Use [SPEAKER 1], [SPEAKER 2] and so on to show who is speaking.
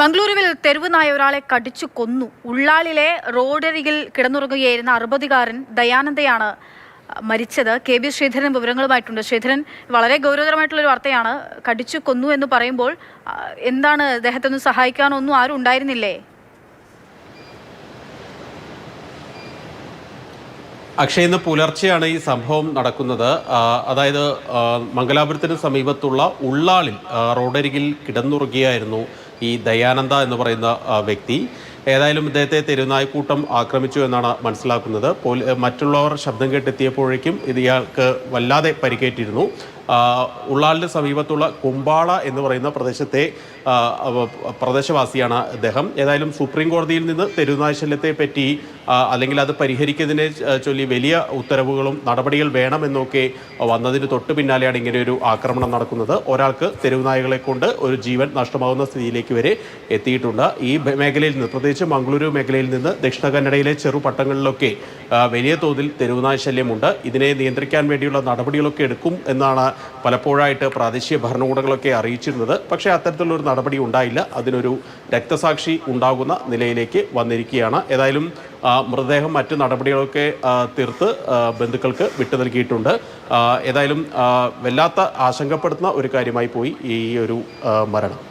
[SPEAKER 1] മംഗളൂരുവിൽ തെരുവുനായ ഒരാളെ കടിച്ചു കൊന്നു. ഉള്ളാളിലെ റോഡരികിൽ കിടന്നുറങ്ങുകയായിരുന്ന അറുപതുകാരൻ ദയാനന്ദയാണ് മരിച്ചത്. കെ ബി ശ്രീധരൻ വിവരങ്ങളുമായിട്ടുണ്ട്. ശ്രീധരൻ വളരെ ഗൗരവതരമായിട്ടുള്ള ഒരു വാർത്തയാണ്. കടിച്ചു കൊന്നു എന്ന് പറയുമ്പോൾ എന്താണ് അദ്ദേഹത്തെ ഒന്ന് സഹായിക്കാനൊന്നും ആരും ഉണ്ടായിരുന്നില്ലേ?
[SPEAKER 2] അക്ഷയ ഇന്ന് പുലർച്ചെയാണ് ഈ സംഭവം നടക്കുന്നത്. അതായത് മംഗലാപുരത്തിന് സമീപത്തുള്ള ഉള്ളാളിൽ റോഡരികിൽ കിടന്നുറങ്ങിയായിരുന്നു ഈ ദയാനന്ദ എന്ന് പറയുന്ന വ്യക്തി. ഏതായാലും ഇദ്ദേഹത്തെ തെരുനായ്ക്കൂട്ടം ആക്രമിച്ചു എന്നാണ് മനസ്സിലാക്കുന്നത്. മറ്റുള്ളവർ ശബ്ദം കേട്ടെത്തിയപ്പോഴേക്കും ഇയാൾക്ക് വല്ലാതെ പരിക്കേറ്റിരുന്നു. ആ, ഉള്ളാളിന് സമീപത്തുള്ള കുമ്പാള എന്ന് പറയുന്ന പ്രദേശത്തെ പ്രദേശവാസിയാണ് അദ്ദേഹം. ഏതായാലും സുപ്രീം കോടതിയിൽ നിന്ന് തെരുവുനാശല്യത്തെ പറ്റി അല്ലെങ്കിൽ അത് പരിഹരിക്കുന്നതിനെ ചൊല്ലി വലിയ ഉത്തരവുകളും നടപടികൾ വേണമെന്നൊക്കെ വന്നതിന് തൊട്ട് പിന്നാലെയാണ് ഇങ്ങനെ ഒരു ആക്രമണം നടക്കുന്നത്. ഒരാൾക്ക് തെരുവുനായകളെ കൊണ്ട് ഒരു ജീവൻ നഷ്ടമാകുന്ന സ്ഥിതിയിലേക്ക് വരെ എത്തിയിട്ടുണ്ട്. ഈ മേഖലയിൽ നിന്ന് പ്രത്യേകിച്ച് മംഗളൂരു മേഖലയിൽ നിന്ന് ദക്ഷിണ കന്നഡയിലെ ചെറു പട്ടണങ്ങളിലൊക്കെ ആ, വലിയ തോതിൽ തെരുവുനായ ശല്യമുണ്ട് ഇതിനെ നിയന്ത്രിക്കാൻ വേണ്ടിയുള്ള നടപടികളൊക്കെ എടുക്കും എന്നാണ് പലപ്പോഴായിട്ട് പ്രാദേശിക ഭരണകൂടങ്ങളൊക്കെ അറിയിച്ചിരുന്നത്. പക്ഷേ അത്തരത്തിലുള്ളൊരു നടപടി ഉണ്ടായില്ല. അതിനൊരു രക്തസാക്ഷി ഉണ്ടാകുന്ന നിലയിലേക്ക് വന്നിരിക്കുകയാണ്. ഏതായാലും മൃതദേഹം മറ്റ് നടപടികളൊക്കെ തീർത്ത് ബന്ധുക്കൾക്ക് വിട്ടു നൽകിയിട്ടുണ്ട്. ഏതായാലും വല്ലാത്ത ആശങ്കപ്പെടുത്തുന്ന ഒരു കാര്യമായി പോയി ഈ ഒരു മരണം.